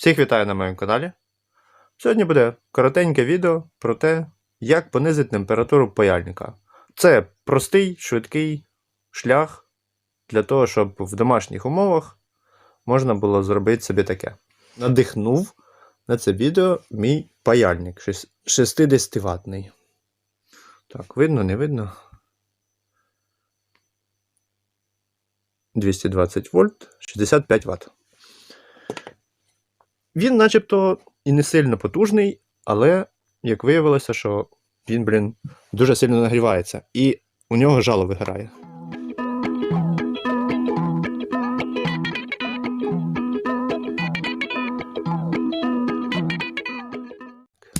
Всіх вітаю на моєму каналі. Сьогодні буде коротеньке відео про те, як понизити температуру паяльника. Це простий, швидкий шлях для того, щоб в домашніх умовах можна було зробити собі таке. Надихнув на це відео мій паяльник 60 ватний. Так, видно, не видно. 220 вольт, 65 Вт. Він, начебто, і не сильно потужний, але як виявилося, що він, блін, дуже сильно нагрівається, і у нього жало вигорає.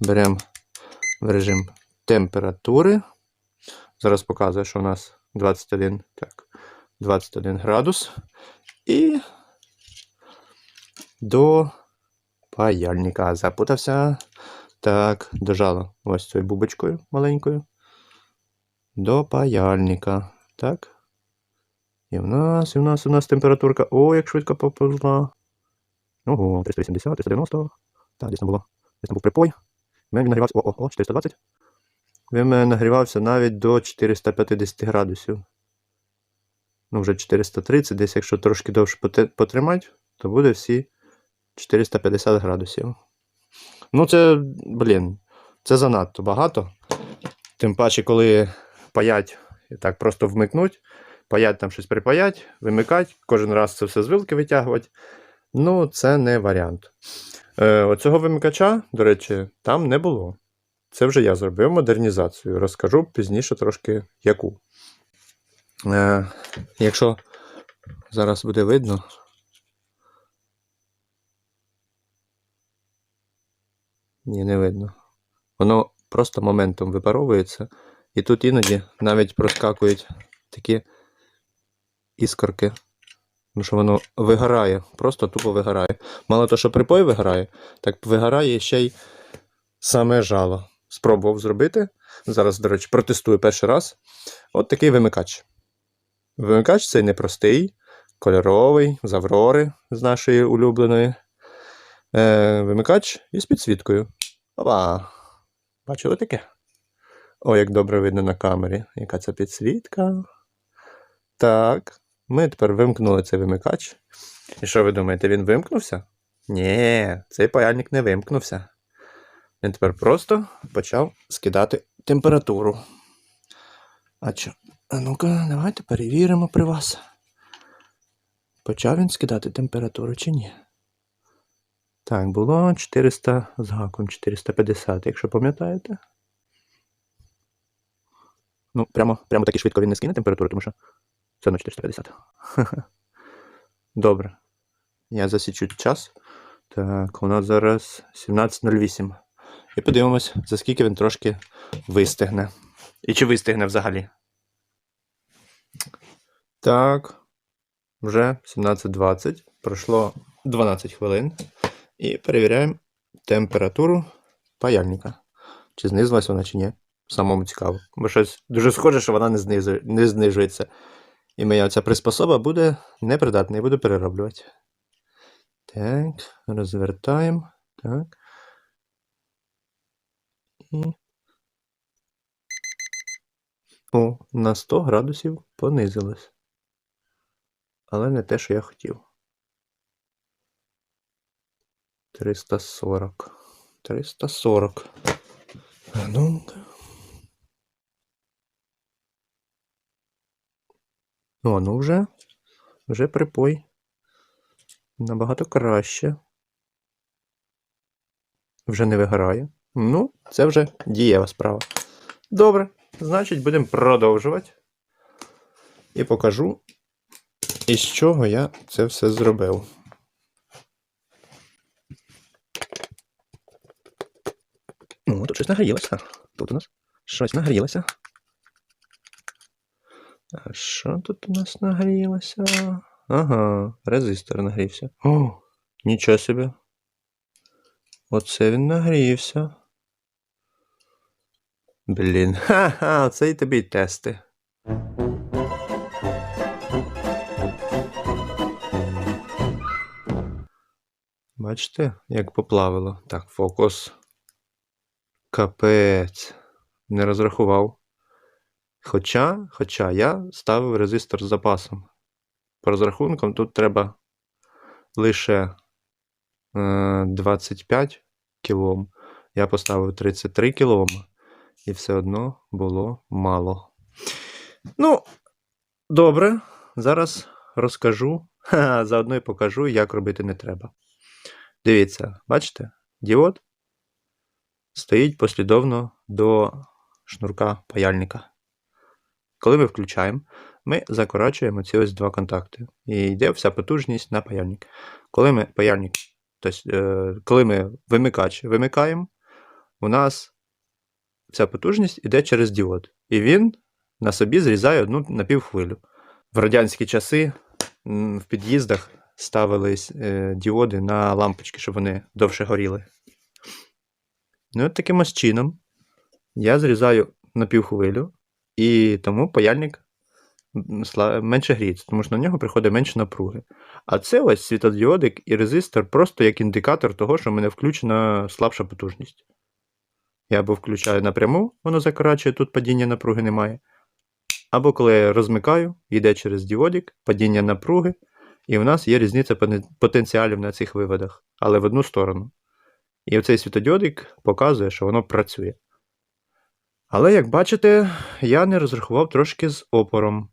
Беремо в режим температури. Зараз показує, що у нас 21, так, 21 градус. І до паяльника запутався. Так, дожало ось цією бубочкою маленькою. До паяльника. Так. І в нас, і в нас, і в нас температурка. О, як швидко поповзла. Ого, 380, 390. Так, десь там було. Десь там був припой. Він нагрівався. О, о, о, 420. Він нагрівався навіть до 450 градусів. Ну, вже 430, десь якщо трошки довше потримати, то буде всі 450 градусів. Ну, це, блін, це занадто багато. Тим паче, коли паять і так просто вмикнуть, паять там щось припаять, вимикать, кожен раз це все з вилки витягувати. Ну, це не варіант. Е, оцього вимикача, до речі, там не було. Це вже я зробив модернізацію. Розкажу пізніше трошки яку. Е, якщо зараз буде видно. Ні, не видно. Воно просто моментом випаровується, і тут іноді навіть проскакують такі іскорки. Тому що воно вигорає, просто тупо вигорає. Мало того, що припой вигорає, так вигорає ще й саме жало. Спробував зробити. Зараз, до речі, протестую перший раз. От такий вимикач. Вимикач цей непростий, кольоровий, з Аврори з нашої улюбленої. Е, вимикач із підсвіткою. Опа! Бачили таке? О, як добре видно на камері. Яка це підсвітка. Так. Ми тепер вимкнули цей вимикач. І що ви думаєте, він вимкнувся? Ні, цей паяльник не вимкнувся. Він тепер просто почав скидати температуру. А? А ну-ка, давайте перевіримо при вас. Почав він скидати температуру чи ні? Так, було 400 з гаком, 450, якщо пам'ятаєте. Ну, прямо, прямо так і швидко він не скине температуру, тому що це на 450. Добре. Я засічу час. Так, у нас зараз 17.08. І подивимось, за скільки він трошки вистигне. І чи вистигне взагалі. Так. Вже 17.20. Пройшло 12 хвилин. І перевіряємо температуру паяльника. Чи знизилась вона, чи ні. Самому цікаво. Бо щось дуже схоже, що вона не, знизу... не знижується. І моя ця приспособа буде непридатна і буду перероблювати. Так, розвертаємо. Так. І... О, на 100 градусів понизилось. Але не те, що я хотів. 340. 340. А ну-ка. О, ну вже. Вже припой. Набагато краще. Вже не вигорає. Ну, це вже дієва справа. Добре. Значить, будемо продовжувати. І покажу, із чого я це все зробив. Ну, тут щось нагрілося. Тут у нас щось нагрілося. А що тут у нас нагрілося? Ага, резистор нагрівся. О, нічого собі. Оце він нагрівся. Блін, ха-ха, оце і тобі тести. Бачите, як поплавило. Так, фокус. Капець. Не розрахував. Хоча, хоча я ставив резистор з запасом. По розрахункам тут треба лише е, 25 кілом. Я поставив 33 кілом, і все одно було мало. Ну, добре, зараз розкажу, заодно і покажу, як робити не треба. Дивіться, бачите, діод стоїть послідовно до шнурка паяльника. Коли ми включаємо, ми закорачуємо ці ось два контакти. І йде вся потужність на паяльник. Коли ми паяльник, тобто, коли ми вимикач вимикаємо, у нас вся потужність йде через діод. І він на собі зрізає одну напівхвилю. В радянські часи в під'їздах ставились е, діоди на лампочки, щоб вони довше горіли. Ну, от таким ось чином я зрізаю напівхвилю, і тому паяльник менше гріється, тому що на нього приходить менше напруги. А це ось світодіодик і резистор просто як індикатор того, що в мене включена слабша потужність. Я або включаю напряму, воно закорачує, тут падіння напруги немає. Або коли я розмикаю, йде через діодик, падіння напруги, і в нас є різниця потенціалів на цих виводах, але в одну сторону. І оцей світодіодик показує, що воно працює. Але, як бачите, я не розрахував трошки з опором.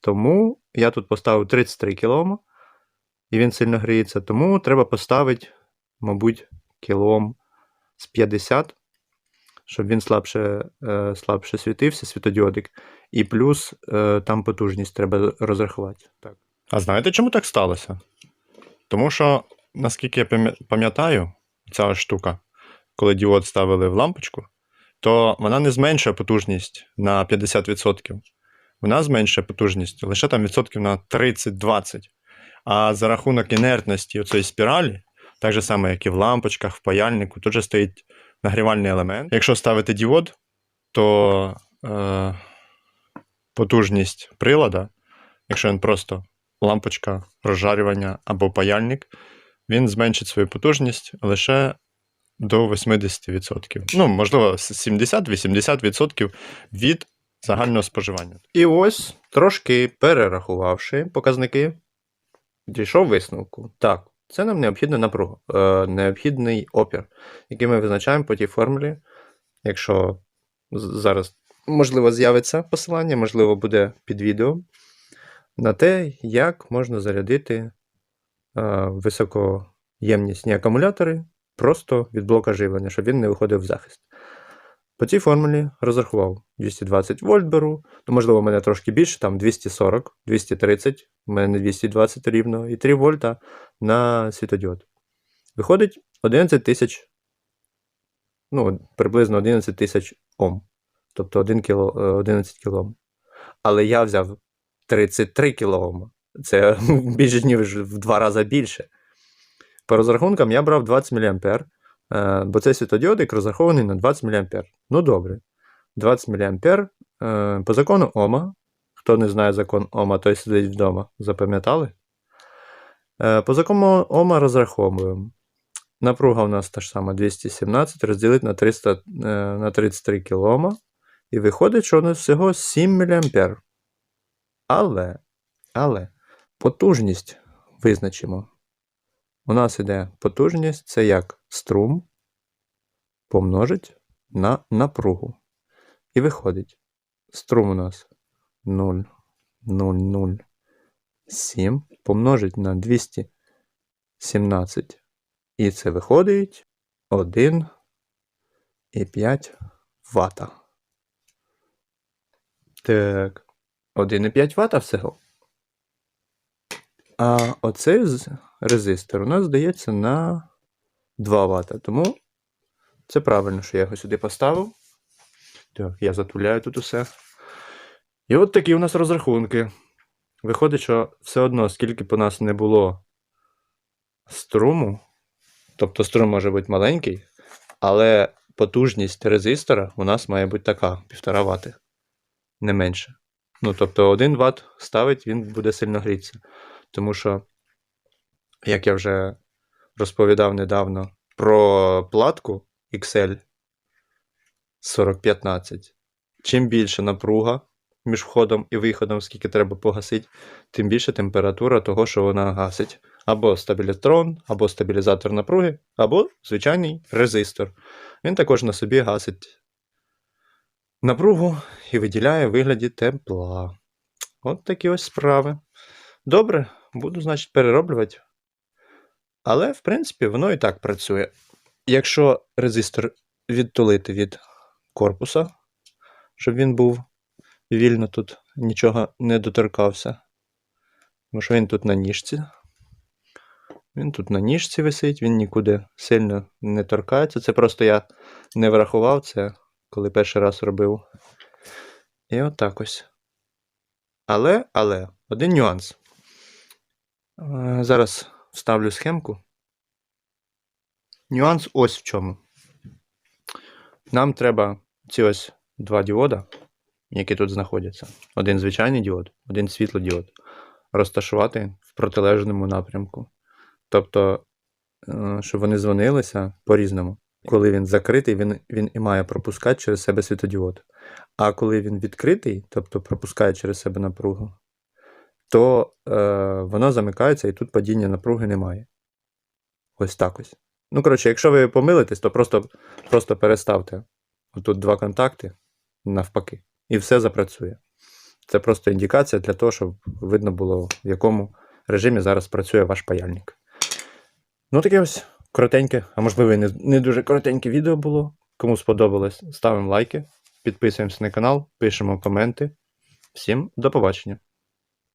Тому я тут поставив 33 кілома, і він сильно гріється, тому треба поставити, мабуть, кілом з 50, щоб він слабше, е, слабше світився, світодіодик. І плюс е, там потужність треба розрахувати. Так. А знаєте, чому так сталося? Тому що, наскільки я пам'ятаю, ця штука, коли діод ставили в лампочку, то вона не зменшує потужність на 50%. Вона зменшує потужність лише там відсотків на 30-20. А за рахунок інертності цієї спіралі, так же само, як і в лампочках, в паяльнику, тут же стоїть нагрівальний елемент. Якщо ставити діод, то е, потужність прилада, якщо він просто лампочка розжарювання або паяльник, він зменшить свою потужність лише до 80%. Ну, можливо, 70-80% від загального споживання. І ось, трошки перерахувавши показники, дійшов висновку. Так, це нам необхідна напруга, е, необхідний опір, який ми визначаємо по тій формулі. Якщо зараз, можливо, з'явиться посилання, можливо, буде під відео, на те, як можна зарядити високоємнісні акумулятори просто від блока живлення, щоб він не виходив в захист. По цій формулі розрахував 220 вольт беру, ну, можливо, у мене трошки більше, там 240, 230, у мене 220 рівно, і 3 вольта на світодіод. Виходить 11 тисяч, ну, приблизно 11 тисяч Ом. Тобто 1 кіло, е, 11 кілом. Але я взяв 33 кілоом. Це більше, ніж в два рази більше. По розрахункам я брав 20 мА, е, бо цей світодіодик розрахований на 20 мА. Ну добре. 20 мА е, по закону Ома. Хто не знає закон Ома, той сидить вдома. Запам'ятали? Е, По закону Ома розраховуємо. Напруга у нас та ж сама 217 розділити на, 300, е, на 33 кОм. І виходить, що у нас всього 7 мА. Але, але потужність визначимо. У нас іде потужність, це як струм помножить на напругу. І виходить, струм у нас 0,007 помножить на 217. І це виходить 1,5 Вт. Так. 1,5 Вт всього. А оцей резистор у нас здається на 2 Вт. Тому це правильно, що я його сюди поставив. Так, я затуляю тут усе. І от такі у нас розрахунки. Виходить, що все одно, скільки б у нас не було струму, тобто струм може бути маленький, але потужність резистора у нас має бути така, 1,5 Вт, не менше. Ну, тобто 1 Вт ставить, він буде сильно грітися. Тому що, як я вже розповідав недавно про платку XL 4015. Чим більше напруга між входом і виходом, скільки треба погасити, тим більше температура того, що вона гасить. Або стабілітрон, або стабілізатор напруги, або звичайний резистор. Він також на собі гасить напругу і виділяє вигляді тепла. От такі ось справи. Добре, буду, значить, перероблювати. Але, в принципі, воно і так працює. Якщо резистор відтулити від корпуса, щоб він був вільно тут нічого не доторкався. Тому що він тут на ніжці. Він тут на ніжці висить, він нікуди сильно не торкається. Це просто я не врахував це, коли перший раз робив. І отак ось. Але, але, один нюанс. Е, Зараз вставлю схемку. Нюанс ось в чому. Нам треба ці ось два діода, які тут знаходяться. Один звичайний діод, один світлодіод, розташувати в протилежному напрямку. Тобто, е, щоб вони дзвонилися по-різному. Коли він закритий, він, він і має пропускати через себе світодіод. А коли він відкритий, тобто пропускає через себе напругу, то е, воно замикається і тут падіння напруги немає. Ось так ось. Ну, коротше, якщо ви помилитесь, то просто, просто переставте тут два контакти навпаки, і все запрацює. Це просто індикація для того, щоб видно було, в якому режимі зараз працює ваш паяльник. Ну, таке ось коротеньке, а можливо, і не, не дуже коротеньке відео було. Кому сподобалось, ставимо лайки, підписуємося на канал, пишемо коменти. Всім до побачення!